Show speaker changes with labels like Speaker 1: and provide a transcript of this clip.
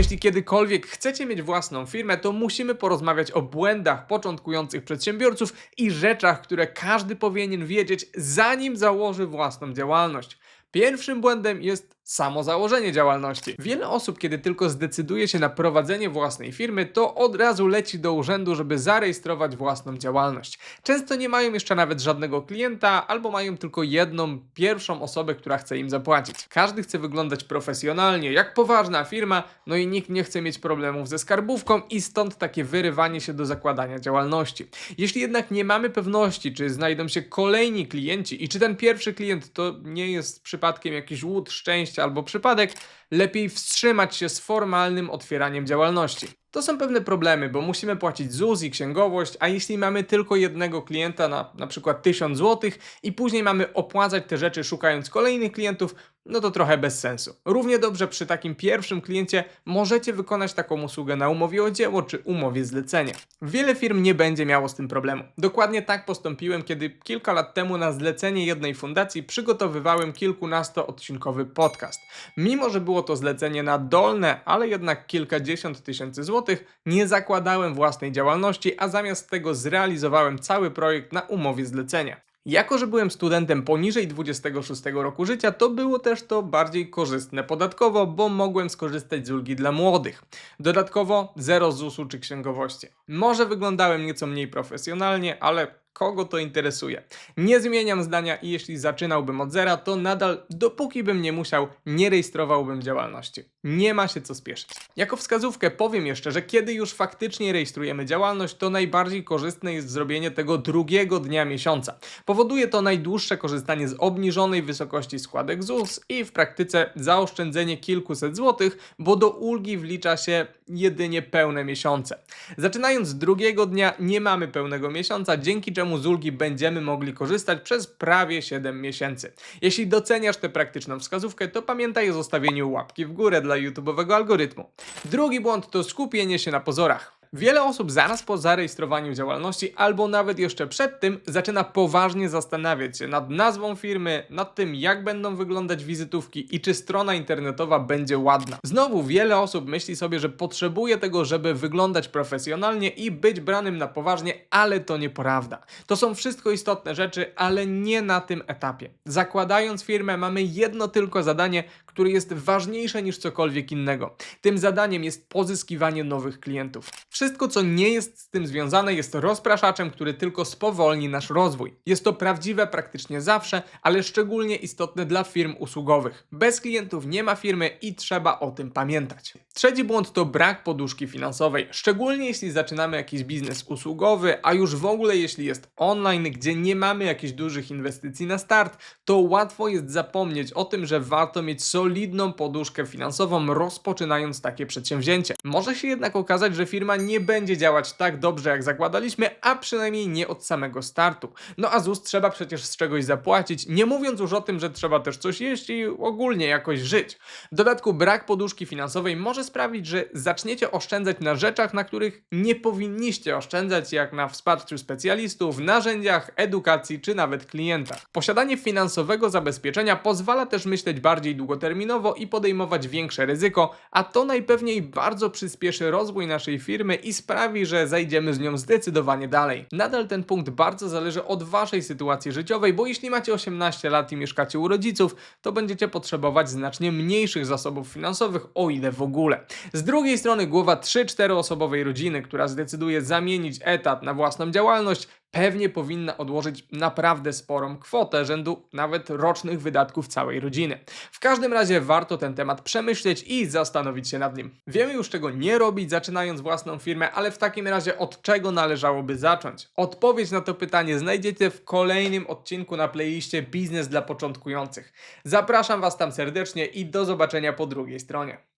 Speaker 1: Jeśli kiedykolwiek chcecie mieć własną firmę, to musimy porozmawiać o błędach początkujących przedsiębiorców i rzeczach, które każdy powinien wiedzieć, zanim założy własną działalność. Pierwszym błędem jest samo założenie działalności. Wiele osób, kiedy tylko zdecyduje się na prowadzenie własnej firmy, to od razu leci do urzędu, żeby zarejestrować własną działalność. Często nie mają jeszcze nawet żadnego klienta, albo mają tylko jedną, pierwszą osobę, która chce im zapłacić. Każdy chce wyglądać profesjonalnie, jak poważna firma, no i nikt nie chce mieć problemów ze skarbówką i stąd takie wyrywanie się do zakładania działalności. Jeśli jednak nie mamy pewności, czy znajdą się kolejni klienci i czy ten pierwszy klient to nie jest przypadkiem jakiś łód szczęścia albo przypadek, lepiej wstrzymać się z formalnym otwieraniem działalności. To są pewne problemy, bo musimy płacić ZUS i księgowość, a jeśli mamy tylko jednego klienta na na przykład 1000 zł i później mamy opłacać te rzeczy szukając kolejnych klientów, no to trochę bez sensu. Równie dobrze przy takim pierwszym kliencie możecie wykonać taką usługę na umowie o dzieło czy umowie zlecenia. Wiele firm nie będzie miało z tym problemu. Dokładnie tak postąpiłem, kiedy kilka lat temu na zlecenie jednej fundacji przygotowywałem kilkunastoodcinkowy podcast. Mimo, że było to zlecenie na dolne, ale jednak kilkadziesiąt tysięcy złotych, nie zakładałem własnej działalności, a zamiast tego zrealizowałem cały projekt na umowie zlecenia. Jako, że byłem studentem poniżej 26 roku życia, to było też to bardziej korzystne podatkowo, bo mogłem skorzystać z ulgi dla młodych. Dodatkowo zero ZUS-u czy księgowości. Może wyglądałem nieco mniej profesjonalnie, ale kogo to interesuje? Nie zmieniam zdania i jeśli zaczynałbym od zera, to nadal, dopóki bym nie musiał, nie rejestrowałbym działalności. Nie ma się co spieszyć. Jako wskazówkę powiem jeszcze, że kiedy już faktycznie rejestrujemy działalność, to najbardziej korzystne jest zrobienie tego drugiego dnia miesiąca. Powoduje to najdłuższe korzystanie z obniżonej wysokości składek ZUS i w praktyce zaoszczędzenie kilkuset złotych, bo do ulgi wlicza się jedynie pełne miesiące. Zaczynając z drugiego dnia nie mamy pełnego miesiąca, dzięki czemu z ulgi będziemy mogli korzystać przez prawie 7 miesięcy. Jeśli doceniasz tę praktyczną wskazówkę, to pamiętaj o zostawieniu łapki w górę dla YouTube'owego algorytmu. Drugi błąd to skupienie się na pozorach. Wiele osób zaraz po zarejestrowaniu działalności, albo nawet jeszcze przed tym, zaczyna poważnie zastanawiać się nad nazwą firmy, nad tym, jak będą wyglądać wizytówki i czy strona internetowa będzie ładna. Znowu, wiele osób myśli sobie, że potrzebuje tego, żeby wyglądać profesjonalnie i być branym na poważnie, ale to nieprawda. To są wszystko istotne rzeczy, ale nie na tym etapie. Zakładając firmę, mamy jedno tylko zadanie, które jest ważniejsze niż cokolwiek innego. Tym zadaniem jest pozyskiwanie nowych klientów. Wszystko, co nie jest z tym związane, jest rozpraszaczem, który tylko spowolni nasz rozwój. Jest to prawdziwe praktycznie zawsze, ale szczególnie istotne dla firm usługowych. Bez klientów nie ma firmy i trzeba o tym pamiętać. Trzeci błąd to brak poduszki finansowej, szczególnie jeśli zaczynamy jakiś biznes usługowy, a już w ogóle jeśli jest online, gdzie nie mamy jakichś dużych inwestycji na start, to łatwo jest zapomnieć o tym, że warto mieć solidną poduszkę finansową, rozpoczynając takie przedsięwzięcie. Może się jednak okazać, że firma nie będzie działać tak dobrze, jak zakładaliśmy, a przynajmniej nie od samego startu. No a ZUS trzeba przecież z czegoś zapłacić, nie mówiąc już o tym, że trzeba też coś jeść i ogólnie jakoś żyć. W dodatku brak poduszki finansowej może sprawić, że zaczniecie oszczędzać na rzeczach, na których nie powinniście oszczędzać, jak na wsparciu specjalistów, narzędziach, edukacji czy nawet klientach. Posiadanie finansowego zabezpieczenia pozwala też myśleć bardziej długoterminowo i podejmować większe ryzyko, a to najpewniej bardzo przyspieszy rozwój naszej firmy i sprawi, że zajdziemy z nią zdecydowanie dalej. Nadal ten punkt bardzo zależy od waszej sytuacji życiowej, bo jeśli macie 18 lat i mieszkacie u rodziców, to będziecie potrzebować znacznie mniejszych zasobów finansowych, o ile w ogóle. Z drugiej strony głowa 3-4 osobowej rodziny, która zdecyduje zamienić etat na własną działalność, pewnie powinna odłożyć naprawdę sporą kwotę, rzędu nawet rocznych wydatków całej rodziny. W każdym razie warto ten temat przemyśleć i zastanowić się nad nim. Wiemy już czego nie robić zaczynając własną firmę, ale w takim razie od czego należałoby zacząć? Odpowiedź na to pytanie znajdziecie w kolejnym odcinku na playliście Biznes dla początkujących. Zapraszam Was tam serdecznie i do zobaczenia po drugiej stronie.